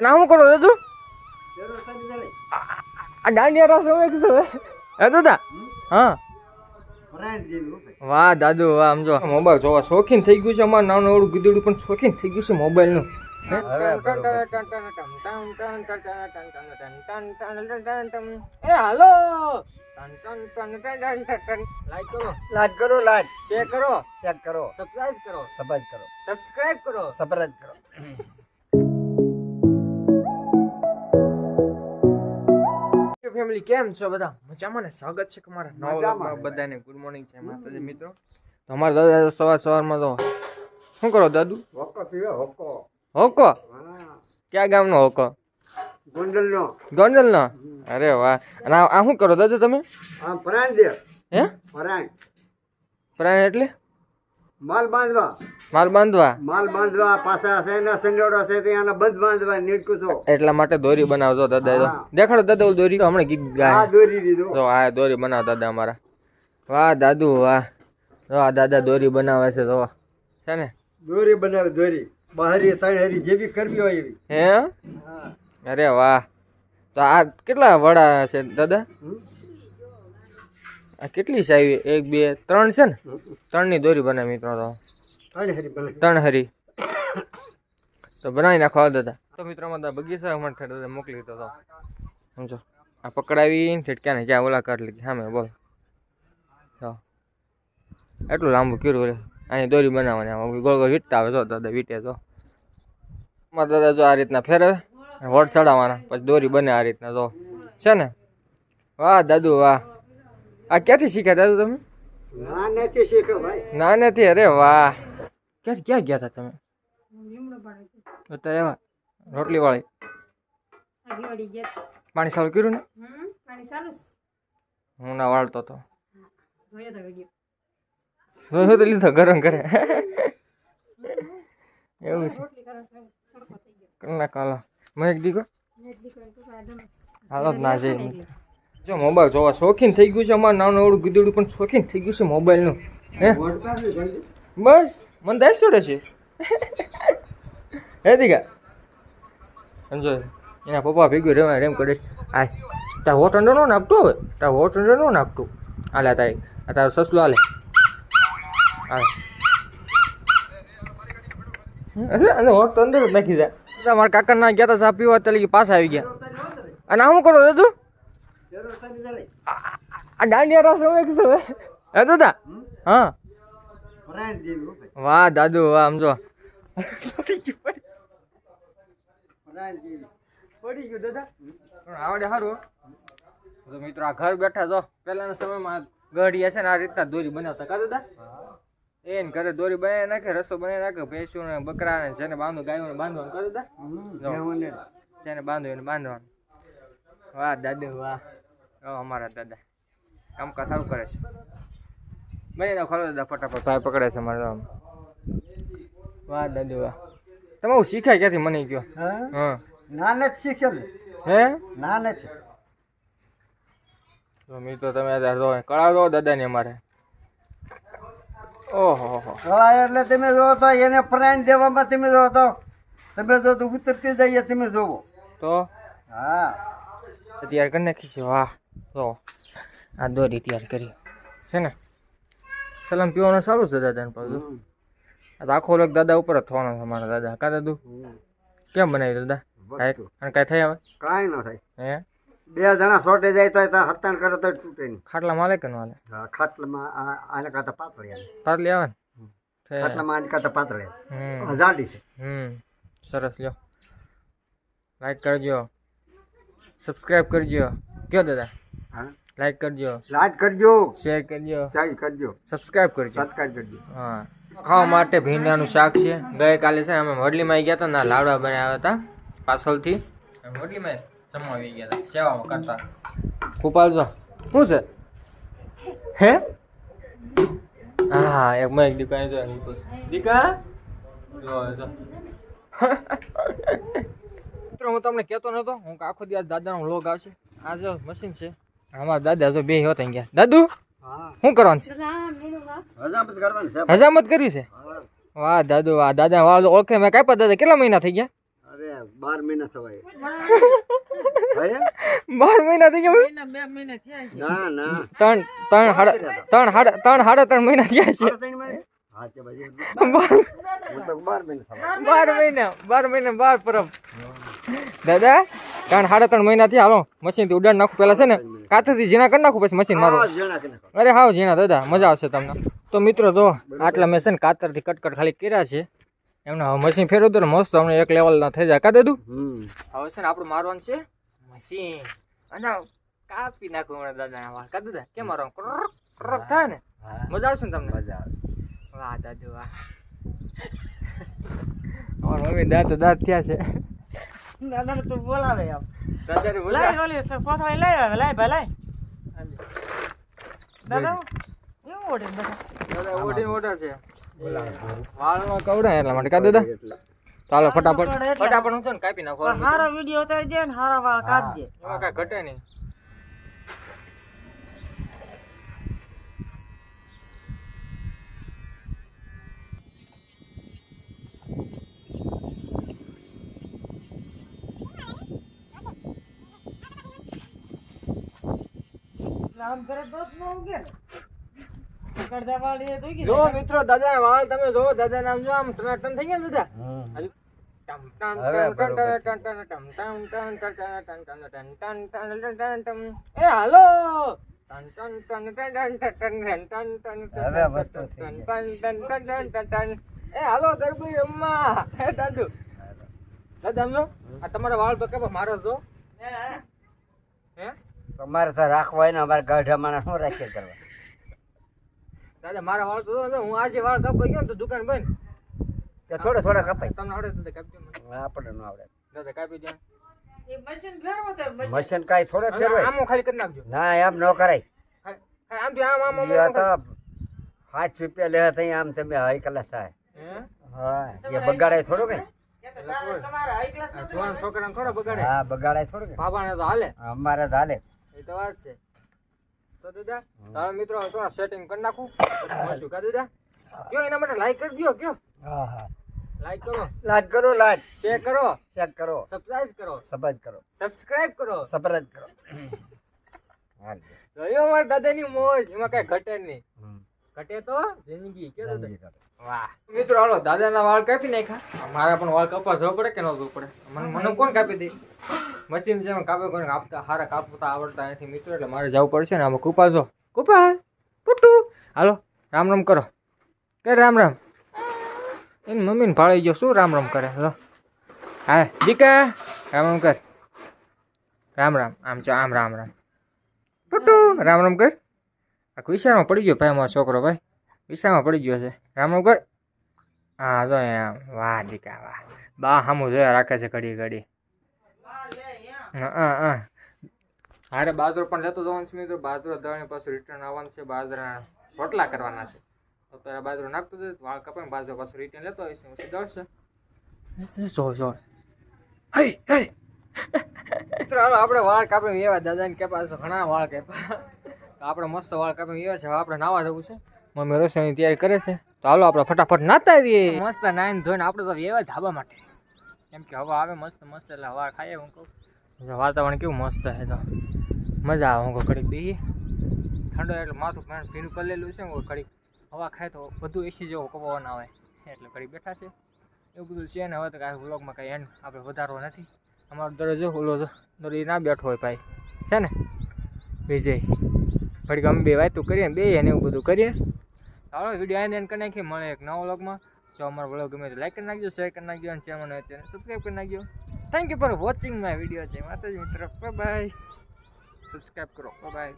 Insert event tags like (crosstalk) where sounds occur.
ના હું કરો દાદુ આ દાંડિયા રસ હવે કીધું હે દાદા હા. વાહ દાદુ વાહ આમ જો. મોબાઈલ જોવા શોખીન થઈ ગયું છે અમારું નાનું એવડું કીધું પણ શોખીન થઈ ગયું છે મોબાઈલનું. એ હાલો. લાઈક કરો. લાજ કરો લાજ શેર કરો. ચેક કરો. સબસ્ક્રાઇબ કરો. સબાજ કરો. સબસ્ક્રાઇબ કરો. સબરાજ કરો. ફેમિલી કેમ છો બધા? મજામાં ને? સ્વાગત છે તમારા નવા મજામાં બધાને. ગુડ મોર્નિંગ છે માતાજી મિત્રો. તો અમારા દાદા સવાર સવારમાં તો શું કરો દાદુ? હોકો પીવે હોકો. હોકો? ક્યાં ગામનો હોકો? ગોંડલનો. ગોંડલનો? અરે વાહ. અને આ આ શું કરો દાદુ તમે? આ પરાણ દે હે? પરાણ. પરાણ એટલે? માલ બાંધવા. માલ બાંધવા? માલ બાંધવા પાછા છે ને સંડોડો છે ત્યાં બંધ બાંધવા નીટકું છો. એટલા માટે દોરી બનાવજો દાદા તો દેખાડો દાદા ઓલ દોરી. તો હમણાં ગીત આ ગાય દોરી દીધો. તો આ દોરી બનાવ દાદા અમારા. વાહ દાદુ વાહ. તો આ દાદા દોરી બનાવે છે તો છે ને? દોરી બનાવે દોરી. બહારી તળેરી જેવી કરવી હોય એવી. હે? અરે વાહ. તો આ કેટલા વડા છે દાદા? આ કેટલી છે આવી? એક બે ત્રણ છે ને? ત્રણની દોરી બનાવી મિત્રો તો. ત્રણ હરી. તો બનાવી નાખો દાદા. તો મિત્રોમાં દા બગીચા દાદા મોકલી દીધો તો. સમજો આ પકડાવી ઠેઠ ક્યાં ને ક્યાં ઓલા કરી લીધી સામે બોલ. જો. એટલું લાંબુ કર્યું રે. અહીં દોરી બનાવવાની. આમાં ગોળ ગોળ વીટતા આવે જો દાદા વીટે તો મારા દાદા જો આ રીતના ફેરવે વોટ ચડાવવાના. પછી દોરી બને આ રીતના જો. છે ને? વાહ દાદુ વાહ. આ ક્યાંથી શીખ્યા દાદુ તમે? ના નથી શીખ્યો ભાઈ. ના નથી અરે વાહ. ક્યાં ક્યાં ગયા હતા તમે? અત્યારે એવા રોટલી વાળી પાણી સારું કર્યું ને? હમ પાણી સારું છે. હું ના વાળતો હતો જોયો તો લીધો ગરમ કરે. એવું છે. કરના કાલો મેં એક દીકો. હાલો ના જઈ જો મોબાઈલ જોવા શોખીન થઈ ગયું છે, અમારું નાનું એવડું કીધું પણ શોખીન થઈ ગયું છે મોબાઈલનું. હે. બસ, મને દસ ચડે છે. હે દીકા? સમજો એના પપ્પા ભેગું રેવા રેમ કરે છે આ તાર હોટ અંડર નો નાખતો હવે? તાર હોટ અંડર નો નાખતું? હાલે તારી, આ તારો સસલો હાલે. હા. અને અંદર નાખી જાય મારા કાકા ના ગયા તા ચા પીવા તલી પાછા આવી ગયા. અને આ શું કરો દાદુ. આ દાંડિયા રસ હે દાદા. વાહ દાદુ વાહ સમજો પડી ગયું દાદા. આવડે સારું તો મિત્રો આ ઘર બેઠા જો. પહેલાના સમયમાં ગઢિયા છે ને આ રીતના દોરી બનાવતા કા દાદા? એને ઘરે દોરી બનાવી નાખે રસો બનાવી નાખે ભેંસું ને બકરા ને જેને બાંધો ગાયો ને બાંધવાનું કા દાદા? જેને બાંધો એને બાંધવાનું. વાહ દાદુ વાહ. અમારા દાદા. કામકાજ સારું કરે છે. બને નાખો ખરો દાદા ફટાફટ. ભાઈ પકડે છે મારે આમ. વાહ દાદુ વાહ. તમે હું શીખાય ક્યાંથી? મને કયો. હા? હા. ના નથી શીખેલ હે? ના નથી તો મિત્રો તમે દાદો કળા દો દાદાને અમારે. ઓહો હો કળા એટલે તમે જોવો તો એને પ્રાણ દેવામાં તમે જોવો તો તમે જો તો ઉતરતી જઈએ તમે જોવો. તો? હા. અત્યારે કરી નાખી છે વાહ. જો આ દોરી તૈયાર કરી. છે ને? સલામ પીવાનું સારું છે દાદાને પાછું. આ તો આખો લોક દાદા ઉપર જ થવાનો છે મારા દાદા. કા દાદુ? કેમ બનાવી દાદા? કાંઈ? અને કાંઈ થાય હવે કાંઈ ન થાય. હે? બે જણા સોટે જાય તો ત્યાં હત્તાણ કરે તો તૂટે નહીં. ખાટલા માલે કે ન હાલે? ખાટલામાં આ- આને કાંતા પાતળી આવે. પાતળી આવે ને? ખાટલામાં આને કાતા પાતળી આવે. આ છે. હમ. સરસ લ્યો. લાઈક કરજો. સબસ્ક્રાઇબ કરજો. કયો દાદા? લાઈક કરજો. લાઈક કરજો. શેર કરજો. ચાય કરજો. સબસ્ક્રાઇબ કરજો. સબસ્ક્રાઇબ કરજો. હા. ખાવા માટે ભીંડાનું શાક છે. ગઈકાલે છે અમે વડલીમાં ગયા હતા ના લાડવા બનાવ્યા હતા પાછળથી. અમે વડલીમાં જમવા આવી ગયા હતા. સેવામાં કરતા. કુપાલજો શું છે? હે? હા એક મેં એક દીકા જો દીકા જો જો. મિત્રો હું તમને કહેતો નતો હું આખો દિવસ દાદાનો વ્લોગ આવશે. આ જો મશીન છે. અમારા દાદા તો બે હોતા ગયા દાદુ હા. શું કરવાનું છે? હજામત કર્યું છે. કરવી છે? વાહ દાદુ વાહ. દાદા વાહ ઓળખે. મેં કાપ્યા દાદા કેટલા મહિના થઈ ગયા? અરે બાર મહિના થવાય. બાર. મહિના થઈ ગયા ના ના. ત્રણ ત્રણ હાડા ત્રણ હાડા ત્રણ હાડા ત્રણ મહિના થયા છે. બાર મહિના. બાર મહિના બાર મહિના. બાર પરમ દાદા ત્રણ સાડા ત્રણ મહિનાથી હાલો મશીનથી ઉડાડ નાખું પેલા છે ને કાતરથી ઝીણા કરી નાખું પછી મશીન મારું. હા. અરે હાવ ઝીણા દાદા મજા આવશે તમને. તો મિત્રો જો આટલા મેં છે ને કાતરથી કટકટ ખાલી કર્યા છે. એમને હવે મશીન ફેરવું તો મસ્ત હમણાં એક લેવલના થઈ જાય. કા દેદું? હવે છે ને આપણું મારવાનું છે મશીન. અને કાપી નાખું હમણાં દાદા વાહ કા દાદા કેમ મારવાનું ક્રક ક્રક થાય ને. મજા આવશે ને તમને? મજા આવે વાહ દાદુ વાહ. (laughs) અમારા મમ્મી દાંત દાંત થયા છે. દાદાને તું બોલાવે આમ. દાદાને લાય બોલા ઓલી સ- કોથળી લઈ આવે લાય ભાઈ લાય. દાદા એવું ઓઢે બધા? દાદા ઓઢી ઓઢા છે. બોલાવે. વાળમાં કવડા એટલા માટે કા દાદા? ચાલો ફટાફટ. ફટાફટ હું છે ને કાપી નાખો. હારા હારો વીડિયો ઉતારી દે ને હારા વાળ કાપજે. એમાં કાંઈ ઘટે નહીં. આમ કરે તો જ ન ઉગે કરતા વાળી તો કે જો મિત્રો દાદા વાળ તમે જો દાદા નામ જો આમ ટન થઈ ગયા દાદા એ હાલો એ હાલો ગરબી અમ્મા હે દાદુ દાદા સમજો આ તમારા વાળ બકા મારો જો હે હે હે તમારે તો રાખવા હોય ને અમારે ગાઢા માણસ શું રાખીએ કરવા? દાદા મારા વાળ તો હું આજે વાળ કપાઈ ગયો ને તો દુકાન બંધ. તે થોડા થોડા કપાય. તમને આવડે તો કાપી દો મને. આપણે ન આવડે. દાદા કાપી દે. મશીન કાંઈ થોડે આમ ખાલી કરી નાખજો. ના એમ ન કરાય. આમ આમ આમ ઈ આ આમ તો પાંચ રૂપિયા લે તઈ આમ તમે હાઈ ક્લાસ થાય. હા? એ બગાડાય થોડું કઈ? છોકરાને થોડા બગાડે હા બગાડાય થોડું બાબાને તો હાલે. અમારે તો હાલે. એ તો વાત છે. તો દાદા તારા મિત્રો થોડા સેટિંગ કરી નાખું. શું કા દાદા? કયો એના માટે લાઈક કરી દો કયો? હા હા. લાઈક કરો. લાઈક કરો લાજ શેર કરો. શેર કરો. સબસ્ક્રાઇબ કરો. સબસ્ક્રાઇબ કરો. સબસ્ક્રાઇબ કરો. સબરજ કરો. જોયો મારા દાદાની મોજ એમાં કઈ ઘટે નહીં. ઘટે તો જિંદગી કે દાદા? વાહ. મિત્રો હાલો દાદાના વાળ કાપી નાખ્યા. મારા પણ વાળ કાપવા જવું પડે કે ન જવું પડે? મને મને કોણ કાપી દે? મશીન છે કાપે કોણ કાપતા, હારા કાપતા આવડતા નથી મિત્રો, એટલે મારે જવું પડશે ને આમાં કૃપા જો. કૃપા? પુટ્ટુ? હાલો, રામ રામ કરો. કે રામ રામ. એની મમ્મીને ભાળી ગયો શું રામ રામ કરે? હલો હા, દીકા, રામ રામ કર. રામ રામ, આમ જો, આમ રામ રામ. પુટુ રામ રામ કર. આ વિશાળમાં પડી ગયો ભાઈ મારો છોકરો ભાઈ. વિશાળમાં પડી ગયો છે. રામ રામ કર. હા એમ વાહ, દીકા, વાહ. બા સામું જોયા રાખે છે ઘડી ઘડી હારે બાજરો પણ લેતો જવાનું છે મિત્રો. બાજરો દળને પાછું રિટર્ન આવવાનું છે. બાજરા રોટલા કરવાના છે. તો પહેલાં બાજરો નાખતો જાય વાળ કપાય બાજરો પાછું રિટર્ન લેતો આવીશ. પછી દળશે જો જો. હે હે મિત્રો આપણે વાળ કાપી એવા દાદાને કાપા તો ઘણા વાળ કાપ્યા. તો આપણે મસ્ત વાળ કાપી એવા છે. આપણે નાવા જવું છે. મમ્મી રસોઈની તૈયારી કરે છે. તો હાલો આપણે ફટાફટ નાતા આવીએ. મસ્ત નાઈને ધોઈને આપણે તો એવા ધાબા માટે. કેમ કે હવા આવે મસ્ત મસ્ત એટલે હવા ખાઈએ હું કહું. વાતાવરણ કેવું મસ્ત છે તો. મજા આવે હું ઘડીક બેહીએ. ઠંડો એટલે માથું પણ ભીનું કરેલું છે, હું ઘડીક હવા ખાય તો બધું એસી જેવો કપાવા ના આવે. એટલે ઘડીક બેઠા છે. એવું બધું છે ને, હવે તો કાંઈ વ્લોગમાં કાંઈ એન્ડ આપણે વધારવો નથી. અમારો દરજ્જો ઓલો જો ના બેઠો હોય ભાઈ. છે ને? વિજય. ઘડીક અમે બે વાતું કરીએ બે ને એવું બધું કરીએ. ચાલો વીડિયો એન્ડ કરી નાખીએ. મળે એક નવો વ્લોગમાં. જો અમારો વ્લોગ ગમે તો લાઈક કરી નાખજો શેર કરી નાખજો અને ચેનલ ચેનલ સબસ્ક્રાઈબ કરી નાખજો. Thank you for watching my video છે માતાજી મિત્રો. બાય સબસ્ક્રાઈબ કરો. બાય